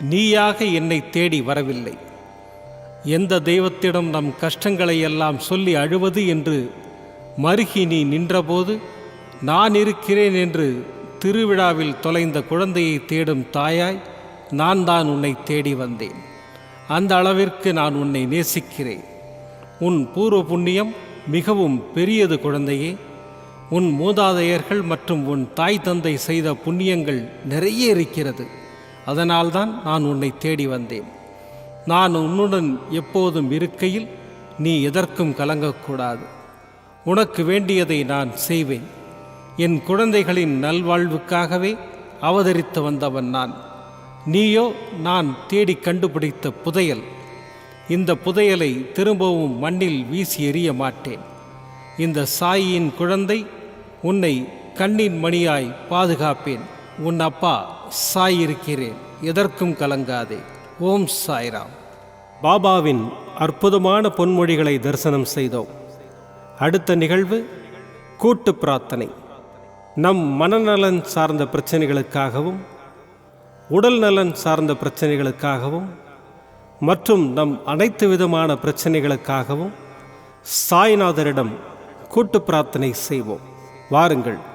நீயாக என்னை தேடி வரவில்லை. எந்த தெய்வத்திடம் நம் கஷ்டங்களை எல்லாம் சொல்லி அழுவது என்று மருகி நீ நின்றபோது நான் இருக்கிறேன் என்று திருவிழாவில் தொலைந்த குழந்தையை தேடும் தாயாய் நான் தான் உன்னை தேடி வந்தேன். அந்த அளவிற்கு நான் உன்னை நேசிக்கிறேன். உன் பூர்வ புண்ணியம் மிகவும் பெரியது குழந்தையே. உன் மூதாதையர்கள் மற்றும் உன் தாய் தந்தை செய்த புண்ணியங்கள் நிறைய இருக்கிறது. அதனால்தான் நான் உன்னை தேடி வந்தேன். நான் உன்னுடன் எப்போதும் இருக்கையில் நீ எதற்கும் கலங்கக்கூடாது. உனக்கு வேண்டியதை நான் செய்வேன். என் குழந்தைகளின் நல்வாழ்வுக்காகவே அவதரித்து வந்தவன் நான். நீயோ நான் தேடி கண்டுபிடித்த புதையல். இந்த புதையலை திரும்பவும் மண்ணில் வீசி எறிய மாட்டேன். இந்த சாயியின் குழந்தை உன்னை கண்ணின் மணியாய் பாதுகாப்பேன். உன் அப்பா சாய் இருக்கிறேன் எதற்கும் கலங்காதே. ஓம் சாய்ராம். பாபாவின் அற்புதமான பொன்மொழிகளை தரிசனம் செய்தோம். அடுத்த நிகழ்வு கூட்டு பிரார்த்தனை. நம் மனநலன் சார்ந்த பிரச்சனைகளுக்காகவும் உடல் நலன் சார்ந்த பிரச்சனைகளுக்காகவும் மற்றும் நம் அனைத்து விதமான பிரச்சனைகளுக்காகவும் சாய்நாதரிடம் கூட்டு பிரார்த்தனை செய்வோம். வாருங்கள்.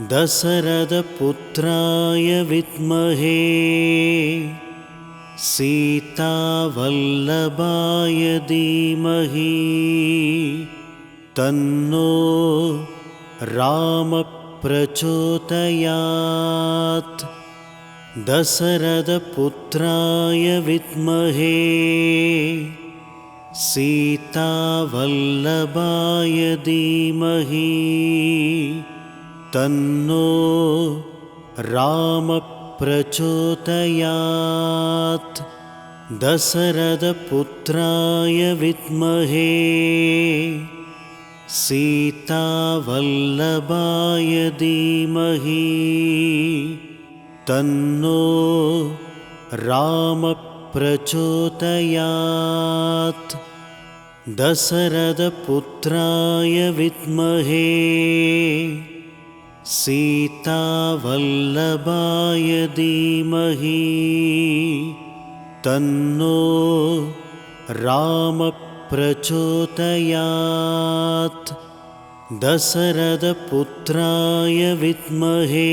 दशरथपुत्राय विद्महे सीतावल्लभाय धीमहि तन्नो रामप्रचोदयात्। दशरथपुत्राय विद्महे सीतावल्लभाय धीमहि तन्नो रामप्रचोदयात्। दशरथपुत्राय विद्महे। सीतावल्लभाय धीमहि। तन्नो रामप्रचोदयात्। दशरथपुत्राय विद्महे सीतावल्लभाय धीमहि तन्नो रामप्रचोदयात्। दशरथपुत्राय विद्महे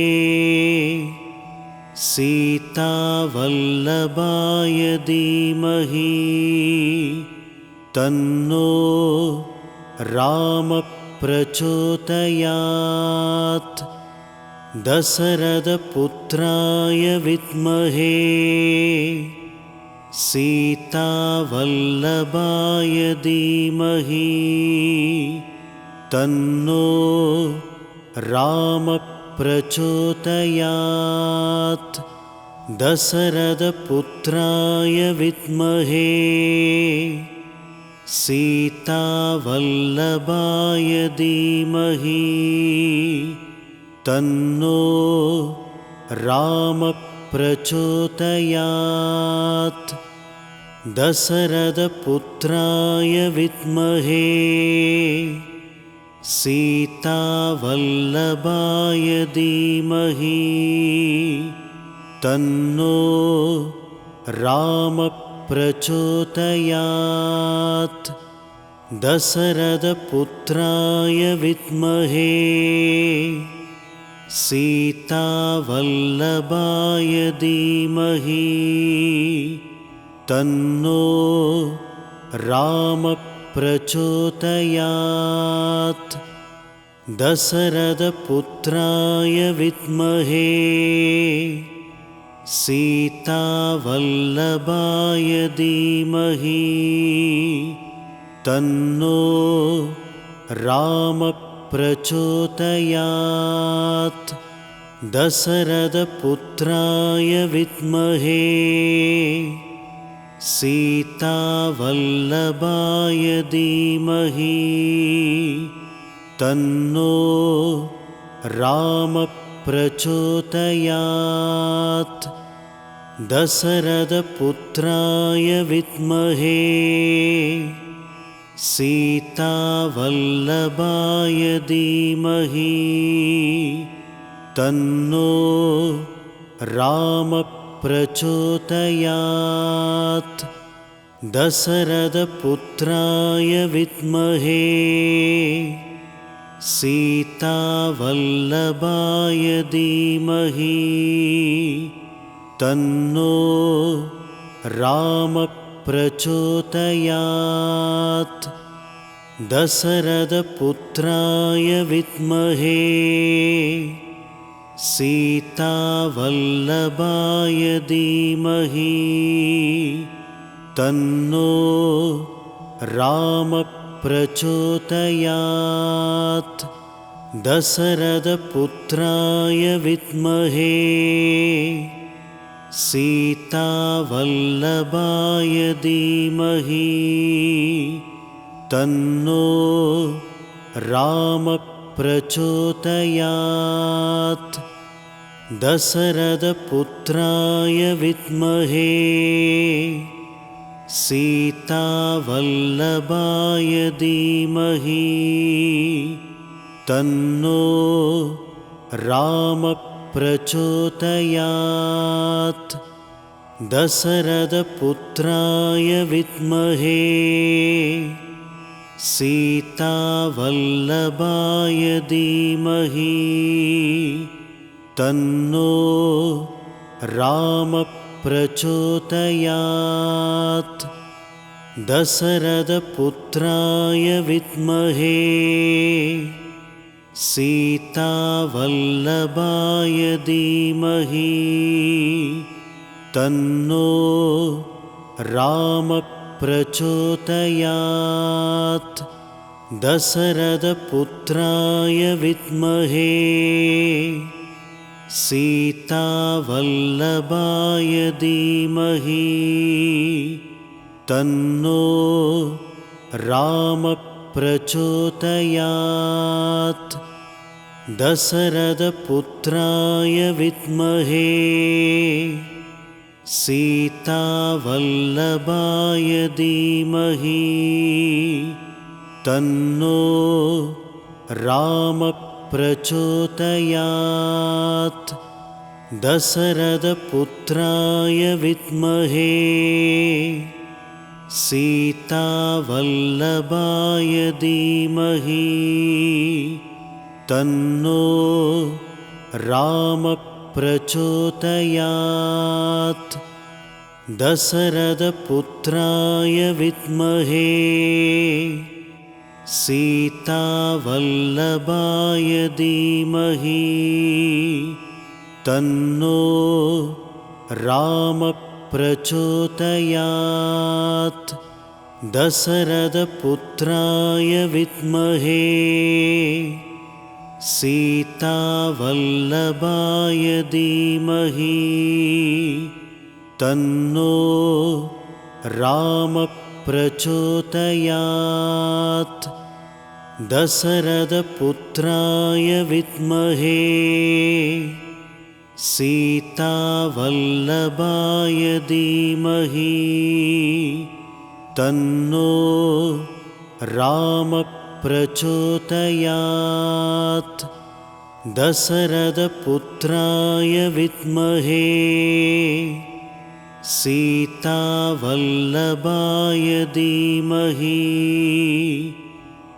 सीतावल्लभाय धीमहि तन्नो रामप्रचोदयात् दशरथपुत्राय विद्महे सीतावल्लभाय धीमहि तन्नो रामप्रचोदयात्। दशरथपुत्राय विद्महे सीतावल्लभाय धीमहि तन्नो रामप्रचोदयात्। दशरथपुत्राय विद्महे सीतावल्लभाय धीमहि तन्नो रामप्रचोदयात् दशरथपुत्राय विद्महे। सीतावल्लभाय धीमहि। तन्नो रामप्रचोदयात् दशरथपुत्राय विद्महे सीतावल्लभाय धीमहि तन्नो रामप्रचोदयात्। दशरथपुत्राय विद्महे सीतावल्लभाय धीमहि तन्नो रामप्रचोदयात् दशरथपुत्राय विद्महे सीतावल्लभाय धीमहि तन्नो रामप्रचोदयात् दशरथपुत्राय विद्महे सीतावल्लभाय धीमहि तन्नो रामप्रचोदयात्। दशरथपुत्राय विद्महे सीतावल्लभाय धीमहि। तन्नो रामप्रचोदयात्। दशरथपुत्राय विद्महे सीतावल्लभाय धीमहि तन्नो रामप्रचोदयात्। दशरथपुत्राय विद्महे सीतावल्लभाय धीमहि तन्नो रामप्रचोदयात् दशरथपुत्राय विद्महे। सीतावल्लभाय धीमहि। तन्नो रामप्रचोदयात् दशरथपुत्राय विद्महे सीतावल्लभाय धीमहि तन्नो रामप्रचोदयात्। दशरथपुत्राय विद्महे सीतावल्लभाय धीमहि तन्नो रामप्रचोदयात् दशरथपुत्राय विद्महे सीतावल्लभाय धीमहि तन्नो रामप्रचोदयात् दशरथपुत्राय विद्महे सीतावल्लभाय धीमहि तन्नो रामप्रचोदयात्। दशरथपुत्राय विद्महे। सीतावल्लभाय धीमहि। तन्नो रामप्रचोदयात्। दशरथपुत्राय विद्महे सीतावल्लभाय धीमहि तन्नो रामप्रचोदयात्। दशरथपुत्राय विद्महे सीतावल्लभाय धीमहि तन्नो रामप्रचोदयात् दशरथपुत्राय विद्महे। सीतावल्लभाय धीमहि।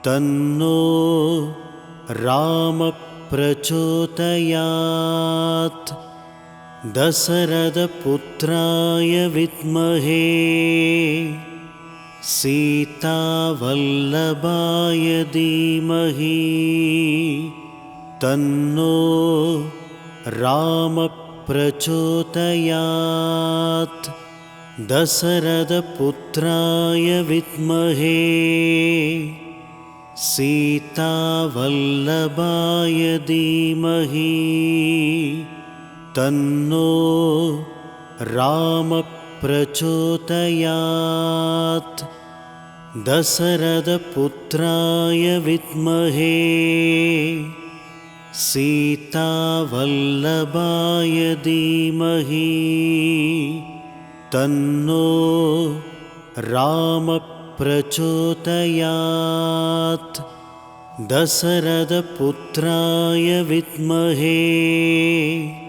तन्नो रामप्रचोदयात्। दशरथपुत्राय विद्महे सीतावल्लभाय धीमहि तन्नो रामप्रचोदयात्। दशरथपुत्राय विद्महे सीतावल्लभाय धीमहि तन्नो रामप्रचोदयात् दशरथपुत्राय विद्महे। सीतावल्लभाय धीमहि। तन्नो रामप्रचोदयात्। दशरथपुत्राय विद्महे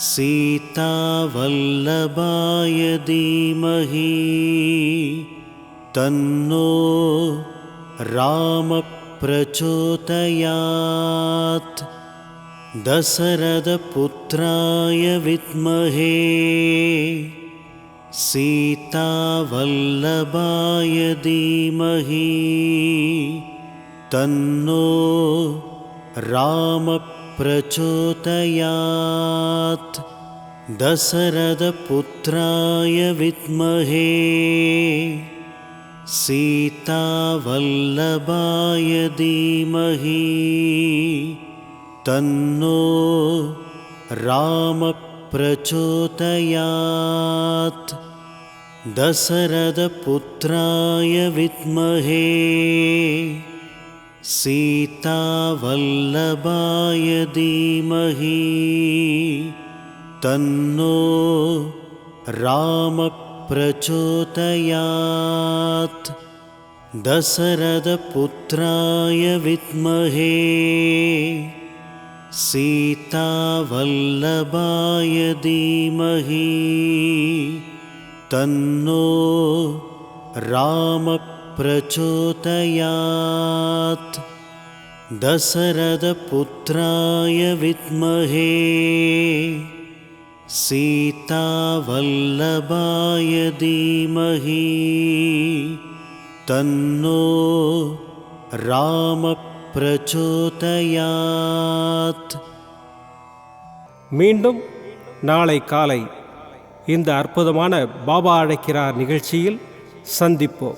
सीतावल्लभाय धीमहि तन्नो रामप्रचोदयात्। दशरथपुत्राय विद्महे सीतावल्लभाय धीमहि तन्नो रामप्रचोदयात् दशरथपुत्राय विद्महे। सीतावल्लभाय धीमहि। तन्नो रामप्रचोदयात्। दशरथपुत्राय विद्महे सीतावल्लभाय धीमहि तन्नो रामप्रचोदयात्। दशरथपुत्राय विद्महे सीतावल्लभाय धीमहि तन्नो रामप्रचोदयात् दशरथपुत्राय विद्महे सीतावल्लभाय धीमहि तन्नो रामप्रचोदयात् மீண்டும் நாளை காலை இந்த அற்புதமான பாபா அழைக்கிறார் நிகழ்ச்சியில் சந்திப்போம்